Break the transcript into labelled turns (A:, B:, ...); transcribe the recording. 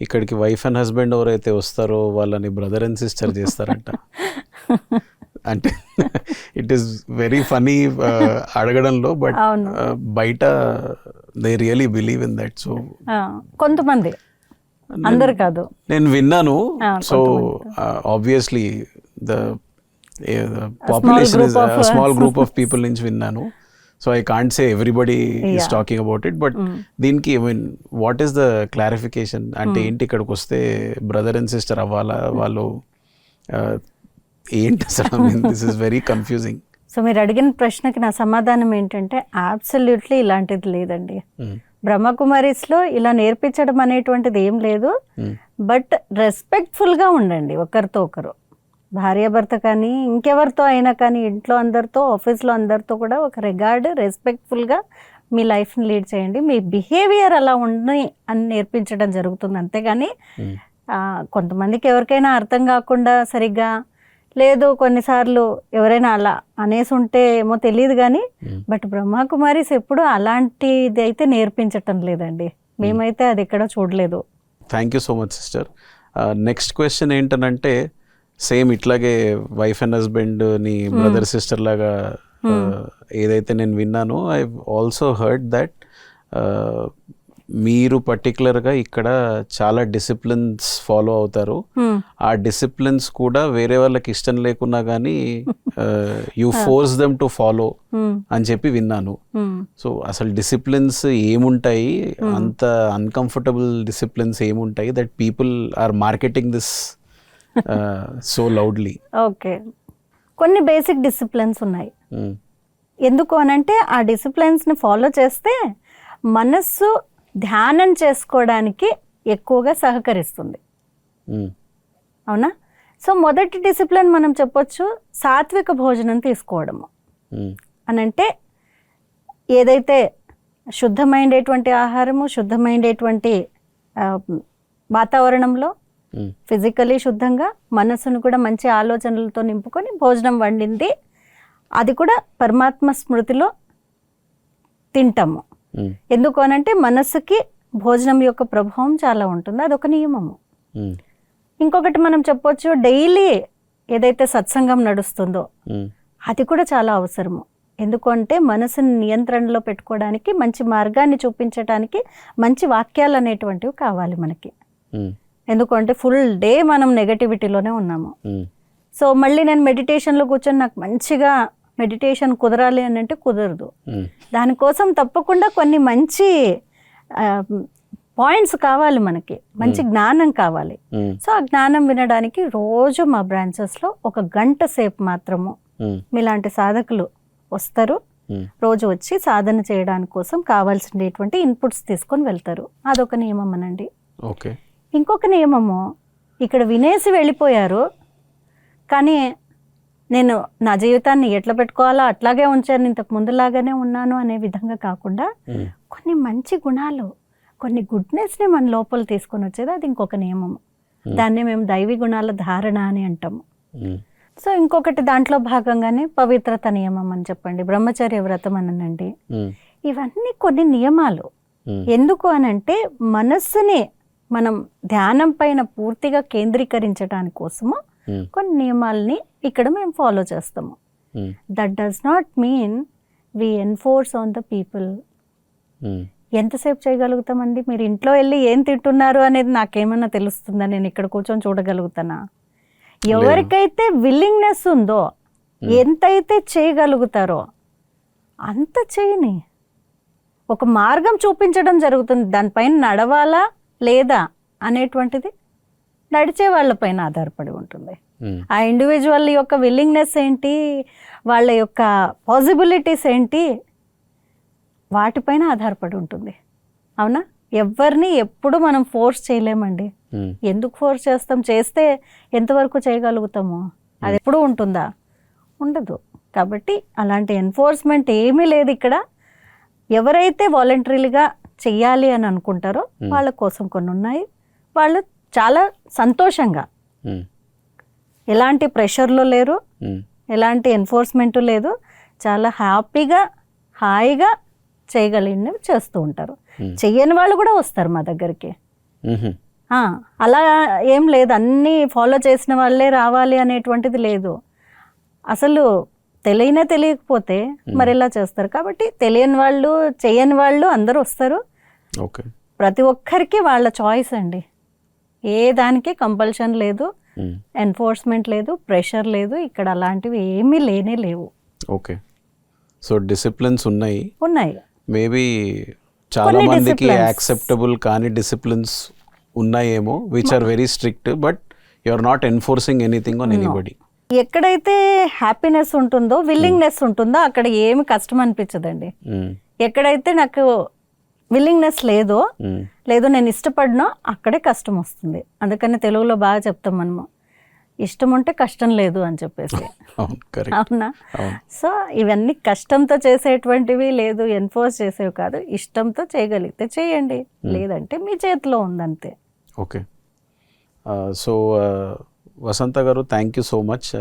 A: ఇక్కడికి wife and husband ఎవరైతే వస్తారో వాళ్ళని బ్రదర్ అండ్ సిస్టర్ చేస్తారంట. అంటే ఇట్ ఈస్ వెరీ ఫనీ అడగడంలో బట్
B: అవును.
A: బయట they really believe in that so
B: కొంతమంది. అందరు కాదు.
A: నేను విన్నాను. So obviously the population small group of people నుంచి విన్నాను. So I can't say everybody is talking about it but దీనికి I mean what is the clarification అంటే ఏంటి ఇక్కడికి వస్తే బ్రదర్ అండ్ సిస్టర్ అవ్వాలా? వాళ్ళు ఏంటి అసలు? This is very confusing
B: so మీరు అడిగిన ప్రశ్నకి నా సమాధానం ఏంటంటే అబ్సల్యూట్లీ ఇలాంటిది లేదండి. బ్రహ్మకుమారీస్లో ఇలా నేర్పించడం అనేటువంటిది ఏం లేదు. బట్ రెస్పెక్ట్ఫుల్గా ఉండండి ఒకరితో ఒకరు. భార్యాభర్త కానీ ఇంకెవరితో అయినా కానీ ఇంట్లో అందరితో ఆఫీస్లో అందరితో కూడా ఒక రిగార్డ్ రెస్పెక్ట్ఫుల్గా మీ లైఫ్ని లీడ్ చేయండి. మీ బిహేవియర్ అలా ఉండి అని నేర్పించడం జరుగుతుంది. అంతేగాని కొంతమందికి ఎవరికైనా అర్థం కాకుండా సరిగ్గా లేదు కొన్నిసార్లు ఎవరైనా అలా అనేసి ఉంటే ఏమో తెలియదు కానీ బట్ బ్రహ్మకుమారిస్ ఎప్పుడు అలాంటిది అయితే నేర్పించటం లేదండి. మేమైతే అది ఎక్కడ చూడలేదు.
A: Thank you so much sister. Next question ఏంటనంటే సేమ్ ఇట్లాగే వైఫ్ అండ్ హస్బెండ్ని బ్రదర్ సిస్టర్ లాగా uh, ఏదైతే నేను విన్నానో ఐ ఆల్సో హర్డ్ దట్ మీరు పర్టికులర్గా ఇక్కడ చాలా డిసిప్లిన్స్ ఫాలో అవుతారు.
B: Hmm.
A: ఆ డిసిప్లిన్స్ కూడా వేరే వాళ్ళకి ఇష్టం లేకున్నా కానీ you force them to follow
B: Hmm.
A: అని చెప్పి విన్నాను.
B: Hmm.
A: సో అసలు డిసిప్లిన్స్ ఏముంటాయి? అంత అన్కంఫర్టబుల్ డిసిప్లిన్స్ ఏముంటాయి? That people are marketing this so loudly
B: okay. కొన్ని బేసిక్ డిసిప్లిన్స్ ఉన్నాయి. ఎందుకు అనంటే ఆ డిసిప్లిన్స్ని ఫాలో చేస్తే మనస్సు ధ్యానం చేసుకోవడానికి ఎక్కువగా సహకరిస్తుంది. అవునా? సో మొదటి డిసిప్లిన్ మనం చెప్పొచ్చు సాత్విక భోజనం తీసుకోవడము. అని అంటే ఏదైతే శుద్ధమైనటువంటి ఆహారము శుద్ధమైనటువంటి వాతావరణంలో ఫిజికలీ శుద్ధంగా మనసును కూడా మంచి ఆలోచనలతో నింపుకొని భోజనం వండింది. అది కూడా పరమాత్మ స్మృతిలో తింటాము. ఎందుకు అనంటే మనస్సుకి భోజనం యొక్క ప్రభావం చాలా ఉంటుంది. అదొక నియమము. ఇంకొకటి మనం చెప్పొచ్చు డైలీ ఏదైతే సత్సంగం నడుస్తుందో అది కూడా చాలా అవసరము. ఎందుకు అంటే మనసుని నియంత్రణలో పెట్టుకోవడానికి మంచి మార్గాన్ని చూపించడానికి మంచి వాక్యాలు అనేటువంటివి కావాలి మనకి. ఎందుకంటే ఫుల్ డే మనం నెగటివిటీలోనే ఉన్నాము. సో మళ్ళీ నేను మెడిటేషన్లో కూర్చొని నాకు మంచిగా మెడిటేషన్ కుదరాలి అని అంటే కుదరదు. దానికోసం తప్పకుండా కొన్ని మంచి పాయింట్స్ కావాలి మనకి. మంచి జ్ఞానం కావాలి. సో ఆ జ్ఞానం వినడానికి రోజు మా బ్రాంచెస్లో ఒక గంట సేపు మాత్రము మీలాంటి సాధకులు వస్తారు. రోజు వచ్చి సాధన చేయడానికి కోసం కావాల్సినటువంటి ఇన్పుట్స్ తీసుకొని వెళ్తారు. అదొక నియమం అనండి
A: ఓకే.
B: ఇంకొక నియమము ఇక్కడ వినేసి వెళ్ళిపోయారు కానీ నేను నా జీవితాన్ని ఎట్లా పెట్టుకోవాలో అట్లాగే ఉంచాను ఇంతకు ముందులాగానే ఉన్నాను అనే విధంగా కాకుండా కొన్ని మంచి గుణాలు కొన్ని గుడ్నెస్ని మన లోపల తీసుకొని వచ్చేది అది ఇంకొక నియమము. దాన్నే మేము దైవీ గుణాల ధారణ అని అంటాము. సో ఇంకొకటి దాంట్లో భాగంగానే పవిత్రత నియమం అని చెప్పండి బ్రహ్మచర్య వ్రతం అనండి. ఇవన్నీ కొన్ని నియమాలు. ఎందుకు అనంటే మనస్సుని మనం ధ్యానం పైన పూర్తిగా కేంద్రీకరించడానికి కోసము కొన్ని నియమాల్ని ఇక్కడ మేము ఫాలో చేస్తాము. That does not mean we enforce on the people ఎంతసేపు చేయగలుగుతామండి? మీరు ఇంట్లో వెళ్ళి ఏం తింటున్నారు అనేది నాకేమన్నా తెలుస్తుందా? నేను ఇక్కడ కూర్చొని చూడగలుగుతానా? ఎవరికైతే విల్లింగ్నెస్ ఉందో ఎంతైతే చేయగలుగుతారో అంత చేయని. ఒక మార్గం చూపించడం జరుగుతుంది. దానిపైన నడవాలా? లేదా అనేటువంటిది నడిచే వాళ్ళపైన ఆధారపడి ఉంటుంది. ఆ ఇండివిజువల్ యొక్క విల్లింగ్నెస్ ఏంటి వాళ్ళ యొక్క పాసిబిలిటీస్ ఏంటి వాటిపైన ఆధారపడి ఉంటుంది. అవునా? ఎవరిని ఎప్పుడు మనం ఫోర్స్ చేయలేమండి. ఎందుకు ఫోర్స్ చేస్తాం? చేస్తే ఎంతవరకు చేయగలుగుతాము? అది ఎప్పుడు ఉంటుందా? ఉండదు. కాబట్టి అలాంటి ఎన్ఫోర్స్మెంట్ ఏమీ లేదు ఇక్కడ. ఎవరైతే వాలంటరీగా చెయ్యాలి అని అనుకుంటారో వాళ్ళ కోసం కొన్ని ఉన్నాయి. వాళ్ళు చాలా సంతోషంగా ఎలాంటి ప్రెషర్లో లేరు ఎలాంటి ఎన్ఫోర్స్మెంట్ లేదు. చాలా హ్యాపీగా హాయిగా చేయగలిగినవి చేస్తూ ఉంటారు. చెయ్యని వాళ్ళు కూడా వస్తారు మా దగ్గరికి. అలా ఏం లేదు. అన్నీ ఫాలో చేసిన వాళ్ళే రావాలి అనేటువంటిది లేదు. అసలు తెలియనే తెలియకపోతే మరి ఎలా చేస్తారు? కాబట్టి తెలియని వాళ్ళు చేయని వాళ్ళు అందరూ వస్తారు.
A: ఓకే.
B: ప్రతి ఒక్కరికి వాళ్ళ చాయిస్ అండి. ఏ దానికి కంపల్షన్ లేదు ఎన్ఫోర్స్మెంట్ లేదు ప్రెషర్ లేదు ఇక్కడ అలాంటివి ఏమీ లేనే లేవు.
A: ఓకే. సో డిసిప్లిన్స్ ఉన్నాయి.
B: ఉన్నాయి.
A: మేబీ చాలా మందికి. యాక్సెప్టబుల్ కాని డిసిప్లిన్స్ ఉన్నాయేమో which are very strict but you are not enforcing anything on anybody
B: ఎక్కడైతే హ్యాపీనెస్ ఉంటుందో విల్లింగ్నెస్ ఉంటుందో అక్కడ ఏమి కష్టం అనిపించదండి. ఎక్కడైతే నాకు విల్లింగ్నెస్ లేదో లేదో నేను ఇష్టపడినో అక్కడే కష్టం వస్తుంది. అందుకని తెలుగులో బాగా చెప్తాం మనము. ఇష్టం ఉంటే కష్టం లేదు అని చెప్పేసి.
A: అవును
B: సో ఇవన్నీ కష్టంతో చేసేటువంటివి లేదు ఎన్ఫోర్స్ చేసేవి కాదు. ఇష్టంతో చేయగలిగితే చేయండి. లేదంటే మీ చేతిలో ఉందంతే.
A: ఓకే. సో వసంత గారు థ్యాంక్ యూ సో మచ్